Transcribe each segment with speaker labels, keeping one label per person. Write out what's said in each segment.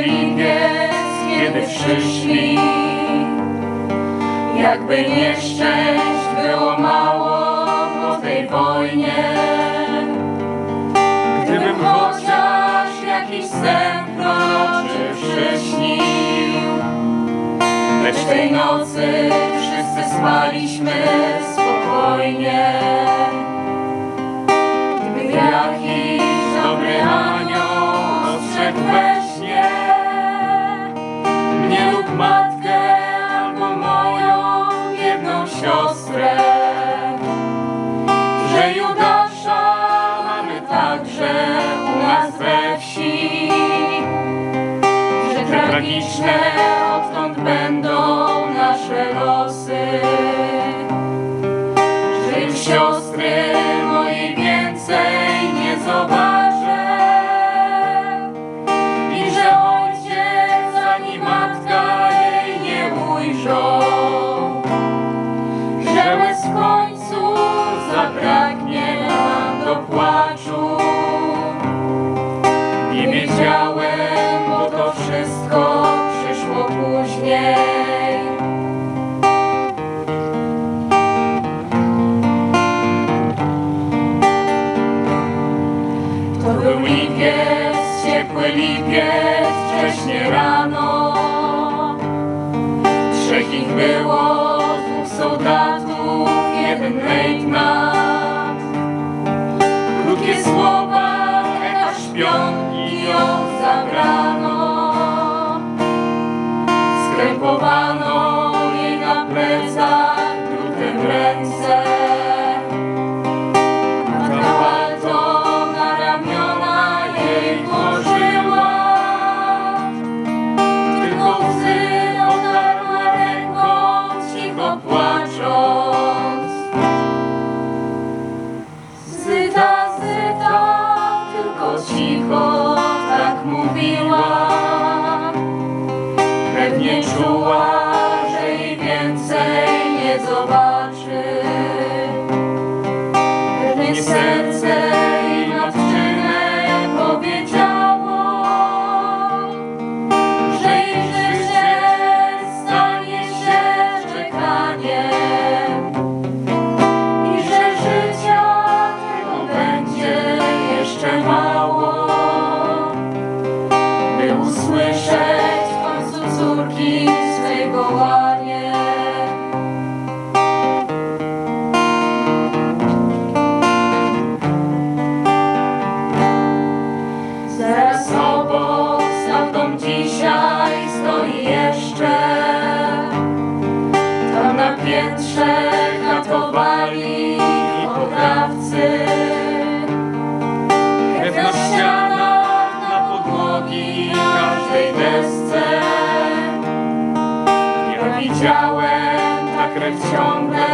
Speaker 1: lipiec, kiedy przyszli. Jakby nieszczęść było mało po tej wojnie. Gdybym chociaż jakiś sen kroczy przyśnił. Lecz tej nocy wszyscy spaliśmy spokojnie. Siostrę, że Judasza mamy także u nas we wsi, że tragiczne odtąd będą wcześnie rano. Trzech ich było, dwóch soldatów, jeden lejtnant. Krótkie słowa, echa śpionki ją zabrano. Pewnie piętrze katowali oprawcy. Krew na ścianach, na podłogi, każdej desce. Ja widziałem, ta krew ciągle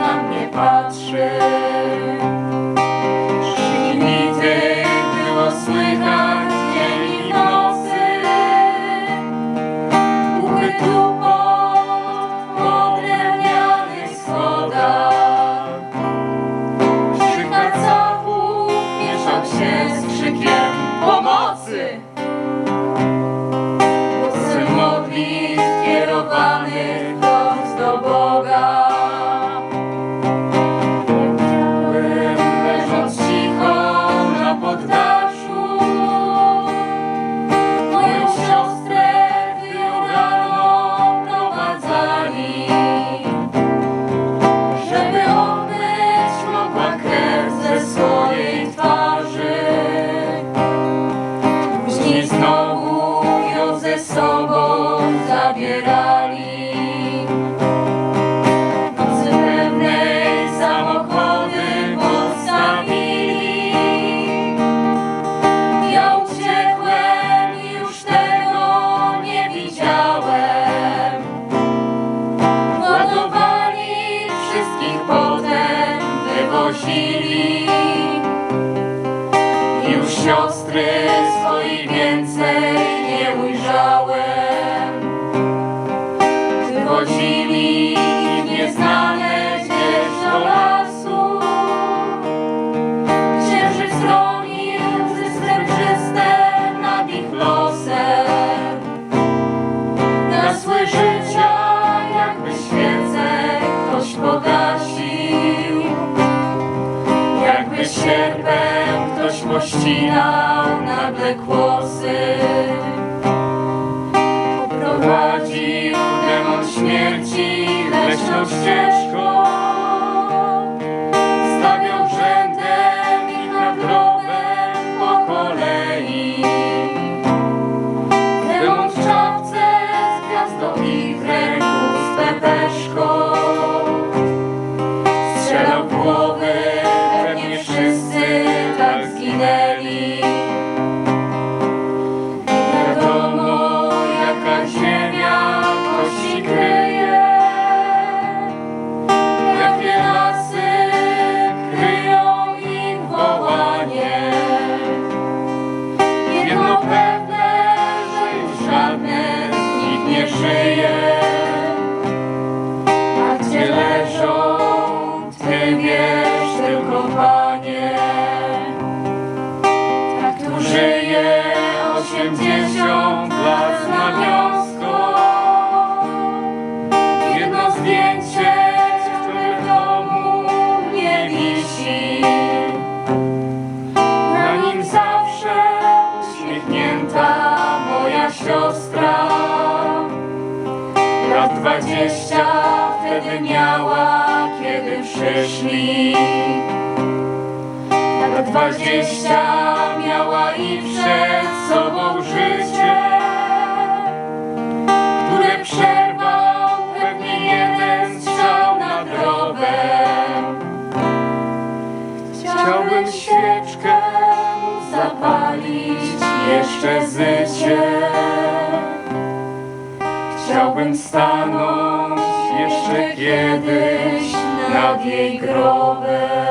Speaker 1: na mnie patrzy. siostry swojej więcej nie ujrzałem. Wchodzili w nieznane gdzieś do lasu, księżyc chronił ze swym nad ich losem. Gasły życia, jakby świecę ktoś pogasił, jakby sierpę pościnał nagle kłosy. Poprowadził demon śmierci leśną ścieżką. Stawiał rzędem ich nad grobem po kolei. Demon w czapce z gwiazdą i w ręku z pepeszką. Strzelał w głowy, Lat dwadzieścia wtedy miała, kiedy przyszli. Lat dwadzieścia miała i przed sobą życie, które przerwał pewnie jeden strzał na drogę. Chciałbym świeczkę zapalić jeszcze zycie. Chciałbym jeszcze kiedyś nad jej grobem.